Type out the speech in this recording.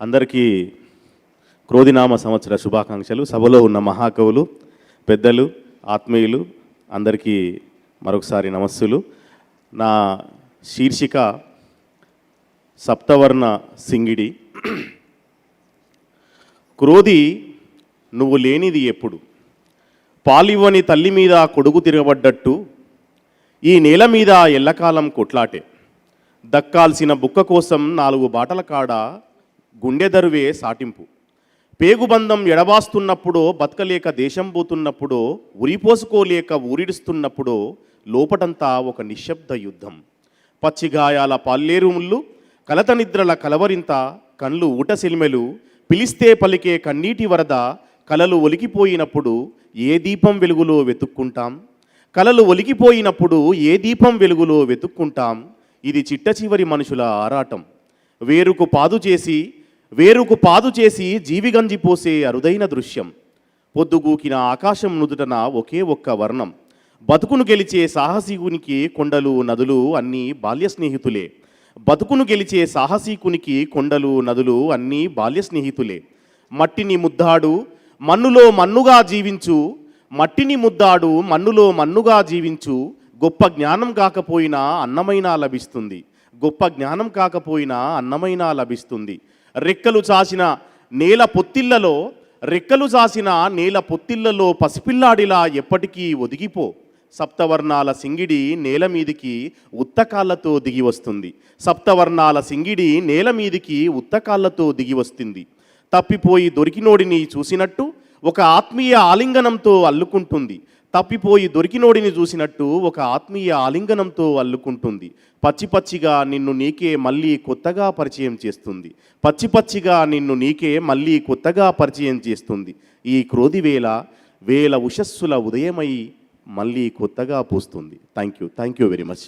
అందరికీ క్రోధినామ సంవత్సర శుభాకాంక్షలు. సభలో ఉన్న మహాకవులు పెద్దలు ఆత్మీయులు అందరికీ మరొకసారి నమస్సులు. నా శీర్షిక సప్తవర్ణ సింగిడి. క్రోధి నువ్వు లేనిది ఎప్పుడు? పాలివ్వని తల్లి మీద కొడుకు తిరగబడ్డట్టు ఈ నేల మీద ఎల్లకాలం కొట్లాటే. దక్కాల్సిన బుక్క కోసం నాలుగు బాటల కాడ గుండె దరువే సాటింపు. పేగుబంధం ఎడబాస్తున్నప్పుడో బతకలేక దేశం పోతున్నప్పుడో ఉరిపోసుకోలేక ఊరిడుస్తున్నప్పుడో లోపటంతా ఒక నిశ్శబ్ద యుద్ధం. పచ్చిగాయాల పాల్లేరు ముళ్ళు కలత నిద్రల కలవరింత కళ్ళు ఊట సిలిమెలు పిలిస్తే పలికే కన్నీటి వరద కలలు ఒలికిపోయినప్పుడు ఏ దీపం వెలుగులో వెతుక్కుంటాం? కలలు ఒలికిపోయినప్పుడు ఏ దీపం వెలుగులో వెతుక్కుంటాం? ఇది చిట్ట చివరి మనుషుల ఆరాటం. వేరుకు పాదు చేసి వేరుకు పాదు చేసి జీవిగంజి పోసే అరుదైన దృశ్యం. పొద్దుగూకిన ఆకాశం నుదుటన ఒకే ఒక్క వర్ణం. బతుకును గెలిచే సాహసికునికి కొండలు నదులు అన్నీ బాల్య స్నేహితులే బతుకును గెలిచే సాహసికునికి కొండలు నదులు అన్నీ బాల్య స్నేహితులే మట్టిని ముద్దాడు మన్నులో మన్నుగా జీవించు. మట్టిని ముద్దాడు మన్నులో మన్నుగా జీవించు. గొప్ప జ్ఞానం కాకపోయినా అన్నమైనా లభిస్తుంది. గొప్ప జ్ఞానం కాకపోయినా అన్నమైనా లభిస్తుంది. రెక్కలు చాసిన నేల పొత్తిళ్ళలో రెక్కలు చాసిన నేల పొత్తిళ్ళలో పసిపిల్లాడిలా ఎప్పటికీ ఒదిగిపో. సప్తవర్ణాల సింగిడి నేల మీదికి ఉత్తకాళ్ళతో దిగి వస్తుంది. సప్తవర్ణాల సింగిడి నేల మీదికి ఉత్తకాళ్ళతో దిగి వస్తుంది. తప్పిపోయి దొరికినోడిని చూసినట్టు ఒక ఆత్మీయ ఆలింగనంతో అల్లుకుంటుంది. తప్పిపోయి దొరికినోడిని చూసినట్టు ఒక ఆత్మీయ ఆలింగనంతో అల్లుకుంటుంది. పచ్చి పచ్చిగా నిన్ను నీకే మళ్ళీ కొత్తగా పరిచయం చేస్తుంది. పచ్చి పచ్చిగా నిన్ను నీకే మళ్ళీ కొత్తగా పరిచయం చేస్తుంది. ఈ క్రోధి వేళ వేల ఉషస్సుల ఉదయమై మళ్ళీ కొత్తగా పూస్తుంది. Thank you thank you very much